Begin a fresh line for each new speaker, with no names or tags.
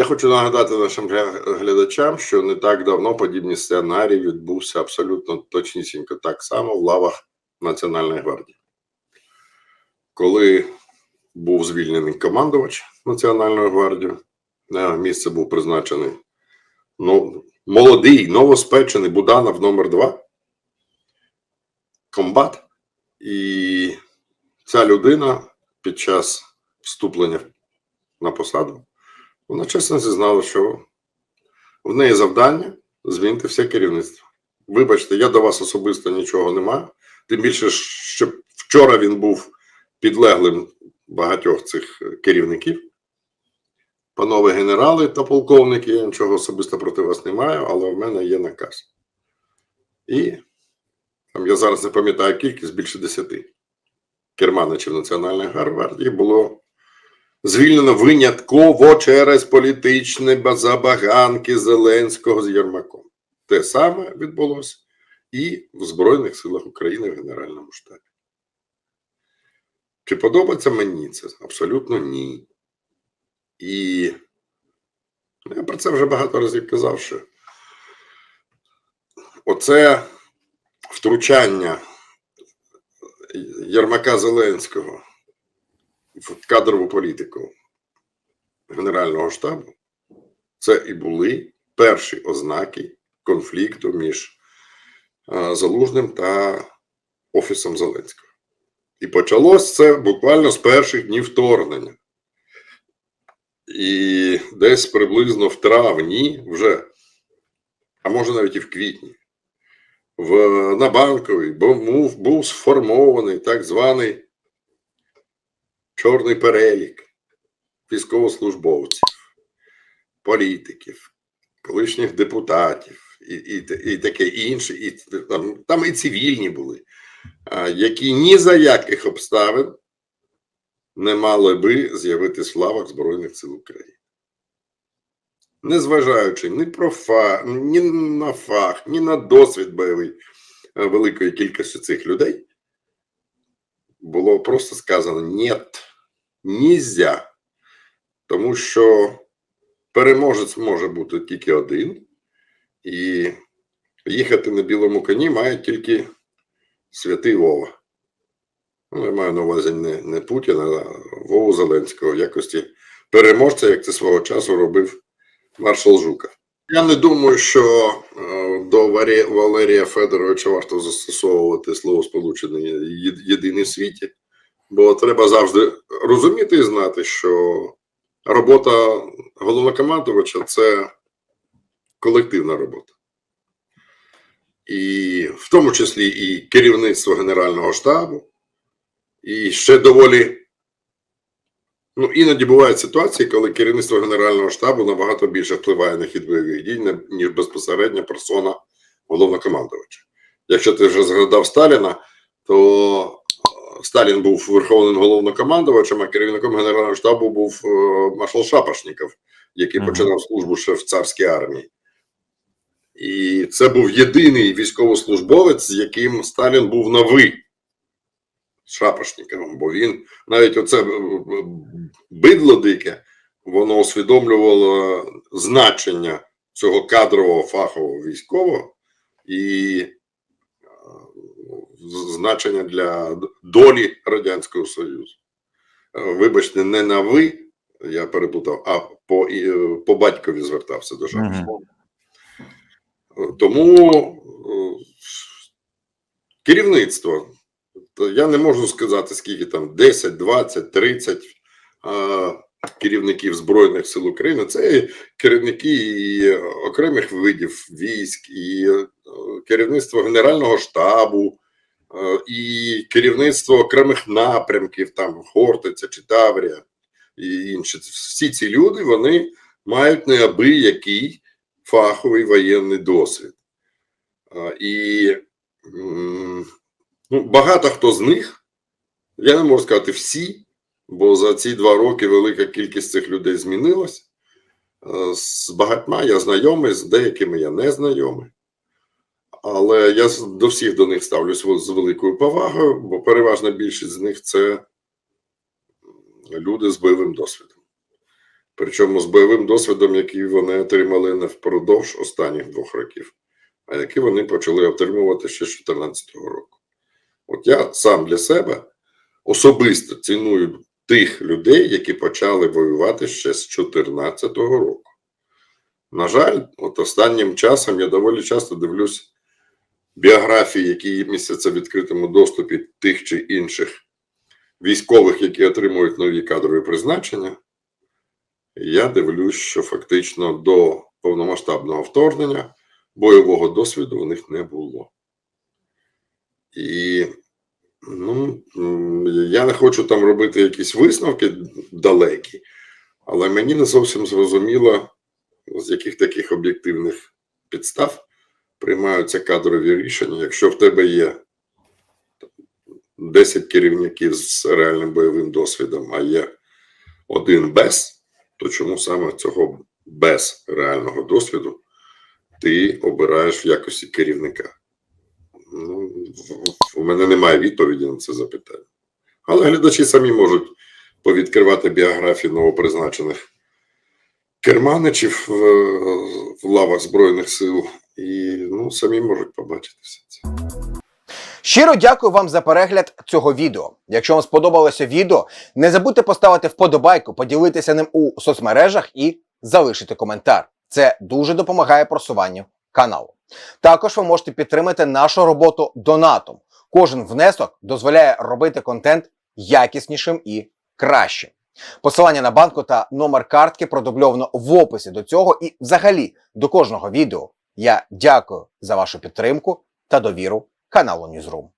Я хочу нагадати нашим глядачам, що не так давно подібний сценарій відбувся абсолютно точнісінько так само в лавах Національної гвардії. Коли був звільнений командувач Національної гвардії, на місце був призначений ну, молодий, новоспечений Буданов номер 2 комбат. І ця людина під час вступлення на посаду вона чесно зізнала, що в неї завдання змінити все керівництво. Вибачте, я до вас особисто нічого не маю. Тим більше, що вчора він був підлеглим багатьох цих керівників. Панове генерали та полковники, я нічого особисто проти вас не маю, але в мене є наказ. І там я зараз не пам'ятаю кількість більше десяти керманичів Національної гвардії було звільнено винятково через політичні забаганки Зеленського з Єрмаком. Те саме відбулося і в Збройних силах України в Генеральному штабі. Чи подобається мені це? Абсолютно ні. І я про це вже багато разів казав, що оце втручання Єрмака Зеленського в кадрову політику Генерального штабу, це і були перші ознаки конфлікту між е, Залужним та Офісом Зеленського. І почалось це буквально з перших днів вторгнення. І десь приблизно в травні вже, а може навіть і в квітні, в, на банковій був, був сформований так званий чорний перелік військовослужбовців, політиків, колишніх депутатів і, і, і таке інше, і там, там і цивільні були, які ні за яких обставин не мали би з'явитись в Збройних сил України. Незважаючи ні про фах, ні на фах, ні на досвід бойовий е, великої кількості цих людей, було просто сказано «нєт» нельзя. Тому що переможець може бути тільки один, і їхати на білому коні має тільки святий Вова. Ну, я маю на увазі не, не Путіна, а Вову Зеленського в якості переможця, як це свого часу робив маршал Жуков. Я не думаю, що е, до Валерія Федоровича варто застосовувати слово сполучений є- єдиний в світі. Бо треба завжди розуміти і знати, що робота головнокомандувача це колективна робота. І в тому числі і керівництво Генерального штабу, і ще доволі. Ну, іноді бувають ситуації, коли керівництво Генерального штабу набагато більше впливає на хід бойових дій, ніж безпосередня персона головнокомандувача. Якщо ти вже згадав Сталіна, то Сталін був верховним головнокомандувачем, а керівником Генерального штабу був е, маршал Шапошніков, який
Мгм.
починав службу ще в царській армії. І це був єдиний військовослужбовець, з яким Сталін був на ви Шапошніковим, бо він навіть оце е, е, бидло дике, воно усвідомлювало значення цього кадрового фахового військового і значення для долі Радянського Союзу. Е, Вибачте, не на ви, я переплутав, а по, е, по батькові звертався до Шапошникова. Тому е, керівництво, то я не можу сказати, скільки там 10, 20, 30 е, керівників Збройних сил України. Це керівники і окремих видів військ, і керівництво Генерального штабу, і керівництво окремих напрямків, там Хортиця чи Таврія і інші. Всі ці люди вони мають неабиякий фаховий воєнний досвід. І ну, багато хто з них, я не можу сказати всі, бо за ці два роки велика кількість цих людей змінилась. Е, З багатьма я знайомий, з деякими я не знайомий. Але я до всіх до них ставлюсь з великою повагою, бо переважна більшість з них це люди з бойовим досвідом. Причому з бойовим досвідом, який вони отримали не впродовж останніх двох років, а який вони почали отримувати ще з 2014 року. От я сам для себе особисто ціную тих людей, які почали воювати ще з 2014 року. На жаль, от останнім часом я доволі часто дивлюсь біографії, які містяться в відкритому доступі тих чи інших військових, які отримують нові кадрові призначення. Я дивлюсь, що фактично до повномасштабного вторгнення бойового досвіду у них не було. І ну, я не хочу там робити якісь висновки далекі, але мені не зовсім зрозуміло, з яких таких об'єктивних підстав приймаються кадрові рішення, якщо в тебе є 10 керівників з реальним бойовим досвідом, а є один без, то чому саме цього без реального досвіду ти обираєш в якості керівника? Ну, у мене немає відповіді на це запитання. Але глядачі самі можуть повідкривати біографії новопризначених керманичів в, лавах Збройних сил самі можуть побачити все це.
Щиро дякую вам за перегляд цього відео. Якщо вам сподобалося відео, не забудьте поставити вподобайку, поділитися ним у соцмережах і залишити коментар. Це дуже допомагає просуванню каналу. Також ви можете підтримати нашу роботу донатом. Кожен внесок дозволяє робити контент якіснішим і кращим. Посилання на банку та номер картки продубльовано в описі до цього і взагалі до кожного відео. Я дякую за вашу підтримку та довіру каналу Newsroom.